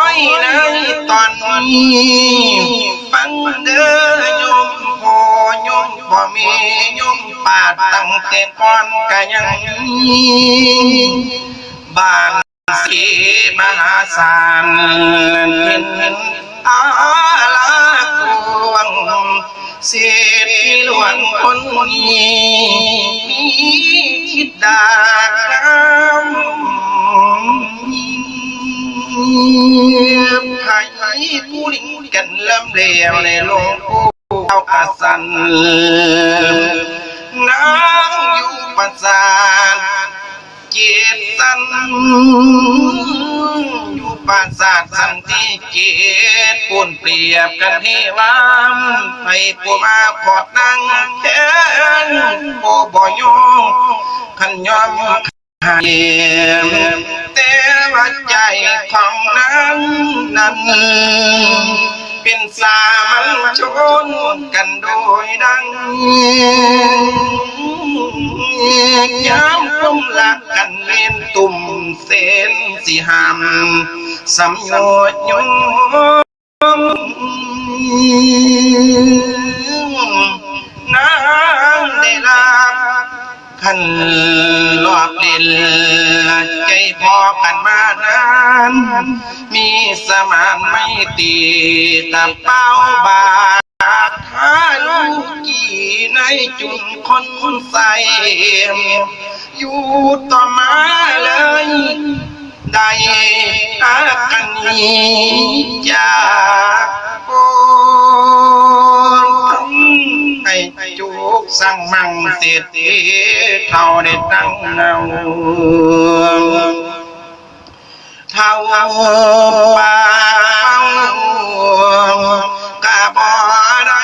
อยในตอนนี้ฟังเด้อยมพ่อยมพ่อม่ยมปาดตั้งแต่ก่อนก็ยังมีบ้านสีมหาศาลเห็นอาลากวงเสียทีหลวงคนนี้มีคิดดากำ ไผ่ผู้ลิงกันลำเลวในโลกเอากสันนางอยู่ประสาทเกียรติสันอยู่ปราสาทสันติเกียรตปูนเปรียบกันเทวามให้ผู้มาขอดนั่งแทนโอบอยงขันยอม ให้แต่ว่าใจของนางนั้นเป็นสามัญชนกันโดยดังย้ำคมลักกันเล่นตุ่มเส้นสิหามสำยชน์ยมนางได้รับ ขันหลอกเล่นใจพอกันมานาน มีสมานไม่ตีกับเป้าบาทถ้าลูกกี่ในจุนคนใส่อยู่ต่อมาเลยได้อากันนี้จากโอ ให้จุกสั่งมั่งเสียทีเท่าได้ตั้งเนาเท่าป่ากะบ่ได้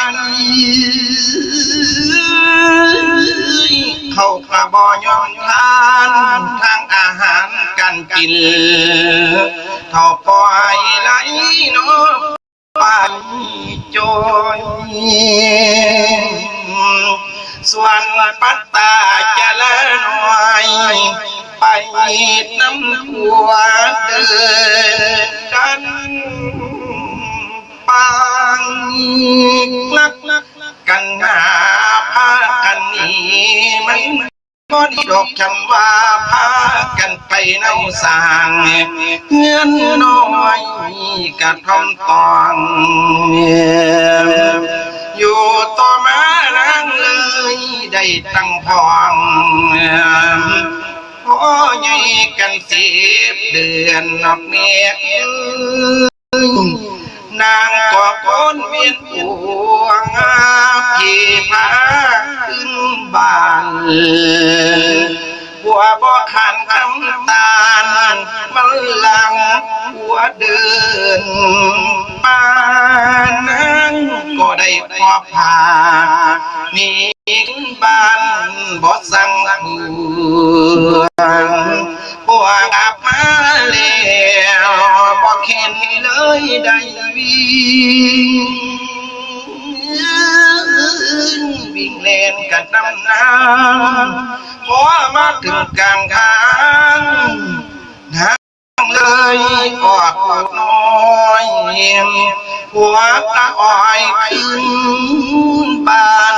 เขากะบ่ยอมทานทางอาหารการกิน ลักกันหาพากันหนีมันก็ดีดอกคำว่าพากันไปเน่าสางเงื่อนน้อยกระทำตองอยู่ต่อมานางเลยได้ตั้งพองพ่อใหญ่กันสิบเดือนนอกเมีย นางก็ก้นเวียนปวงพี่มาขึ้นบ้านบัวบ่ขันคำตาลมันหลังหัวเดินปานางก็ได้พอผ่านี่ บ้านบ่สั่งผู้พวกอับมาแล้วบอกเห็นเลยได้วิ่งวิ่งเล่นกันน้ำน้ำพอมาถึงกลางทางทางเลยออกน้อยหัวตาอ้อยขึ้นบ้าน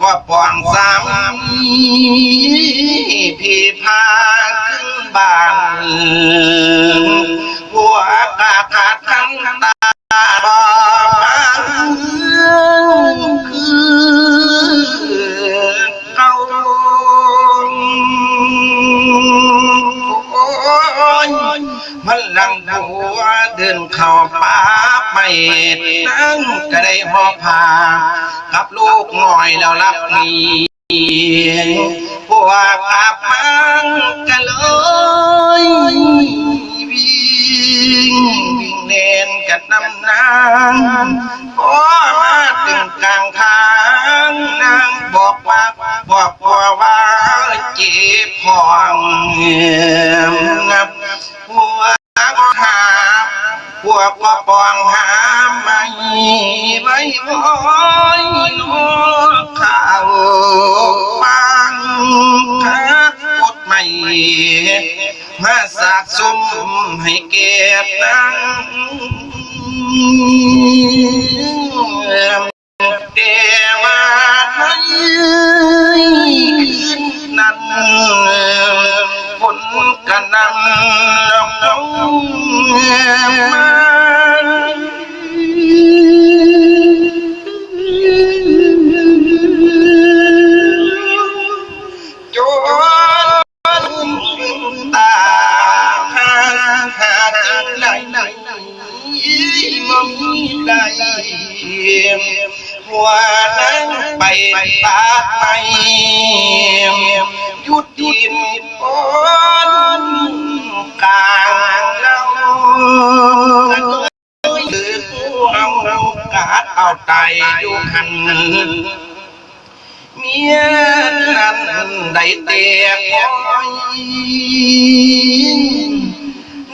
ก็เลยได้ตั้งห้องต้องใหญ่คนสองนางก็ปองสามพี่พาขึ้นบ้านหัวกาขาดทั้งตาบอพังคือเก่าโอ้ยมันหลังหัวเดินเข้าป่า ไม่นั่งก็ได้หอบผ้ากับลูกหน่อยแล้วรับมีพวกอาบมังกันเลยวิ่งวิ่งเล่นกันน้ำนางพอมาถึงกลางทางนางบอกว่าบอกว่าเจีบพองงับหัวหา พวกก็ปองหาไม่ไว้ไว้นกข่าวปังคักกดไม่มาสากสมให้เก็บนังเดมาให้คืนนั้น กันนั้นน้องมาจน หรือเอาเรากาดเอาไตอยู่หันเมียนั้นได้เตียง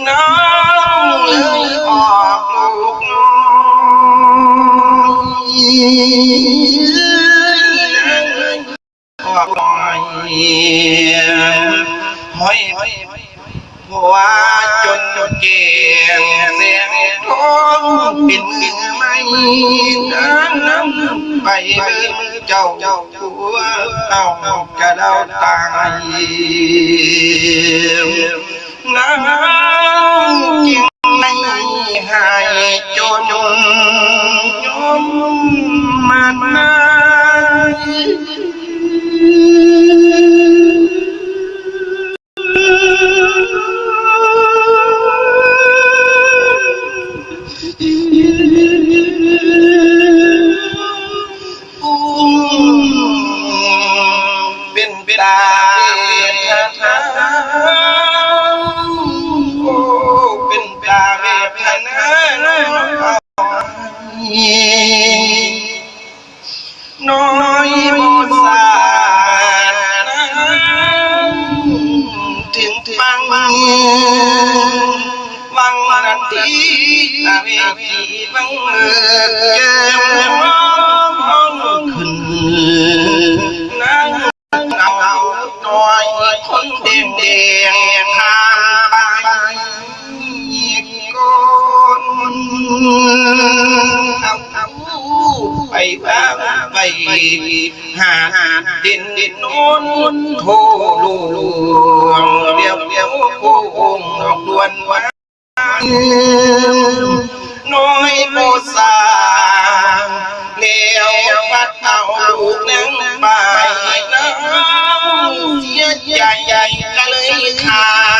น้องเลยออกลูกน้อยออกลอยห้อยหัว จนจนเกียงเสียงท้องเป็นมือไม่น้ ไปบ้างไปหาดินดินโน้นโทลูเดียวเดียวโค้งดอกดวนว่าน้อยโมสาเลี้ยวปัดเอาลูกนั่งไปน้ำเสียใจใหญ่ก็เลยขาด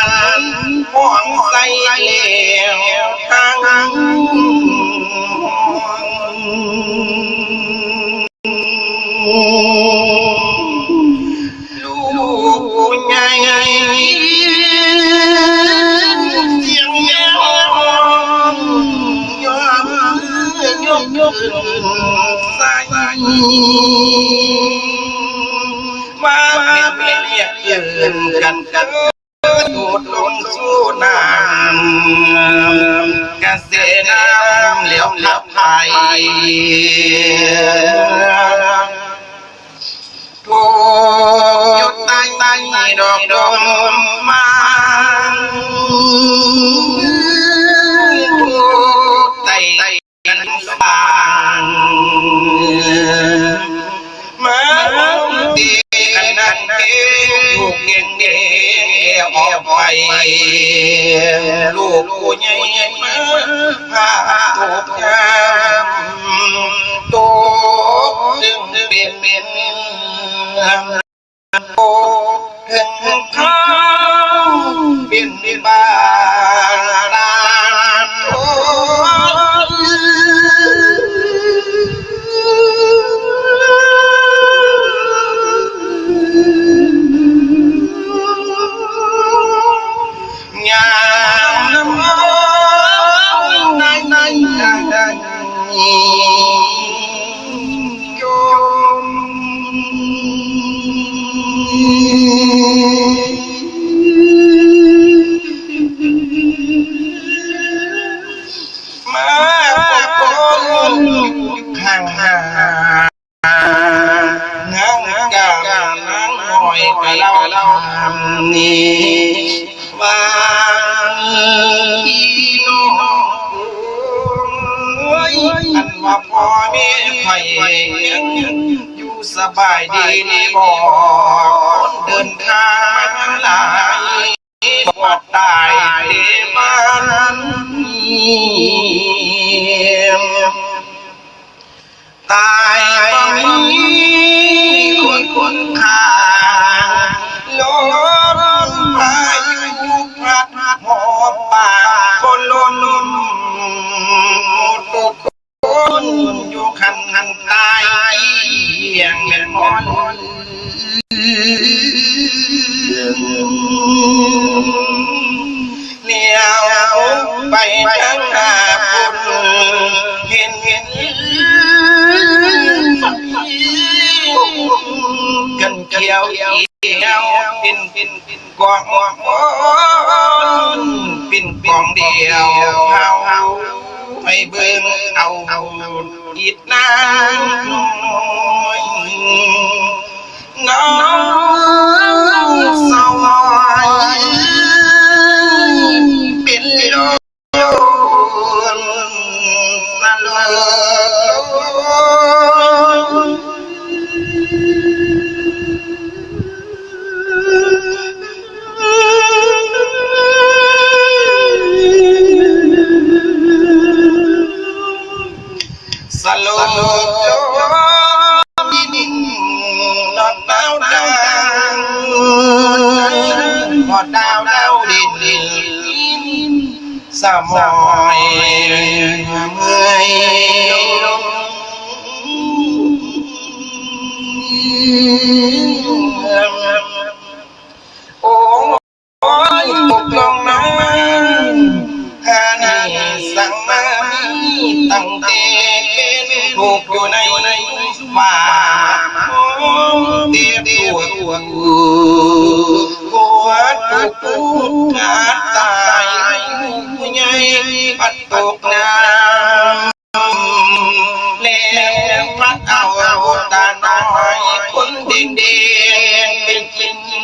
กระเสน้ำเหลียวขับไทยทุกยุดใต้ใต้ดอกดมมาทุกใต้กันสบาง ไปลูกผู้ใหญ่มาพาถูกยามตกจึงเป็นเป็นโอ้ถึงเขาเป็นบ้า พ่อแม่ไผยังอยู่สบายดีนี่บ่คนเดินทางหลายบ่ตายเทมันตายบ่มีคนคนข้างลมพายุพัดหอบป่าคนล้นทุก คนอยู่คันหันตา ดอกดาวดาวพอดาวดาวดินดินสมอยเมื่อยลงโอ้ยตกลงน้ำฮานีสังมามีตั้งแต่เป็นถู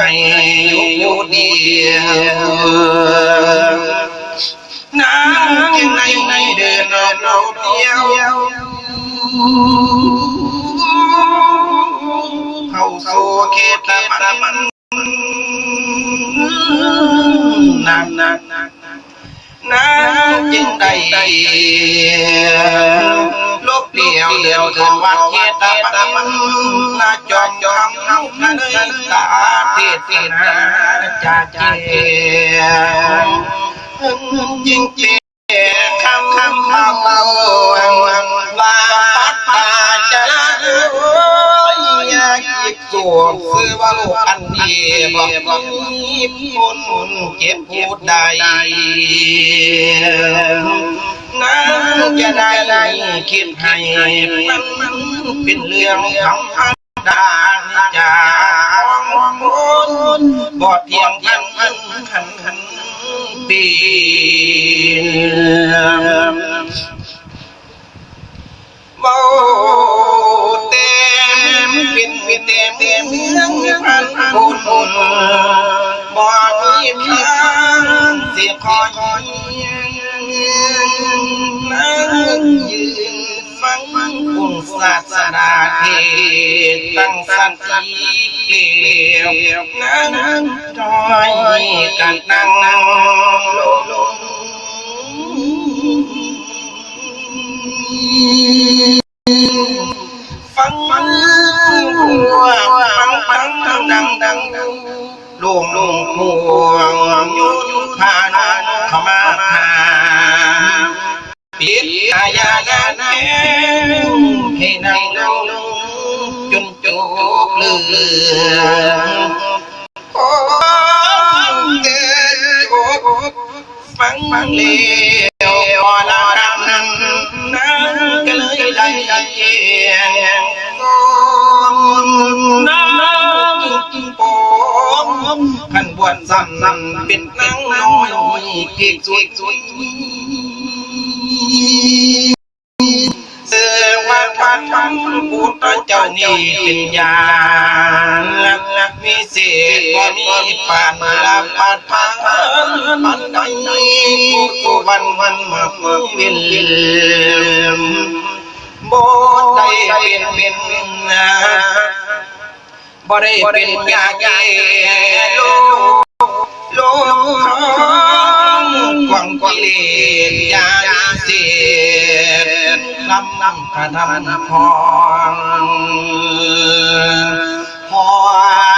ใครอยู่เดียวน้ำยังในในเดินเราเดียวเข้าสู่เขตละมันนานนานนานนานจึงได้ เดียวเดียวถึงวัดเขตละมันนาจอมจอมทำกันเลยตาเทศนาจ่าเจจริงจริงคำคำคำเอาว่าปัต ตัวซื้อว่าลูกอันนี้บอกมีพ้นเก็บพูดได้น้ำจะได้คิดให้มันเป็นเรื่องธรรมดาจากคนบ่เพียงทันทันทันทันปี เมาเต็มป็นเป็นเต็มเต็มเมืองพันคนบ่มีทางสิคอยนั่งยืนฟังคุณศาสดาเทตั้งสันติเกลียวนั่งจอยกันนั่งลง ฟังฟังฟังฟังดังดังดังลงลงพวงยุยุพานาขมาพาปิดอายาลานให้นั่งลงจนจบเรื่องโอ้เกิดจบฟังฟังเลย วนซ้ำซ้ำเป็นนางน้อยเก่งสวยสวยเสือว่าทานทำพูดเจ้านี่เป็นยาลักมีเศษบ่มีปานลาปาดพางปันใดผู้วันวันมาเมื่อเวียนลิมบ่ได้เป็นเป็นนะ บ่ได้เป็นยาแก่ลูกลูกของควงเลสยาเสพน้ำน้ำกระทำพองพอง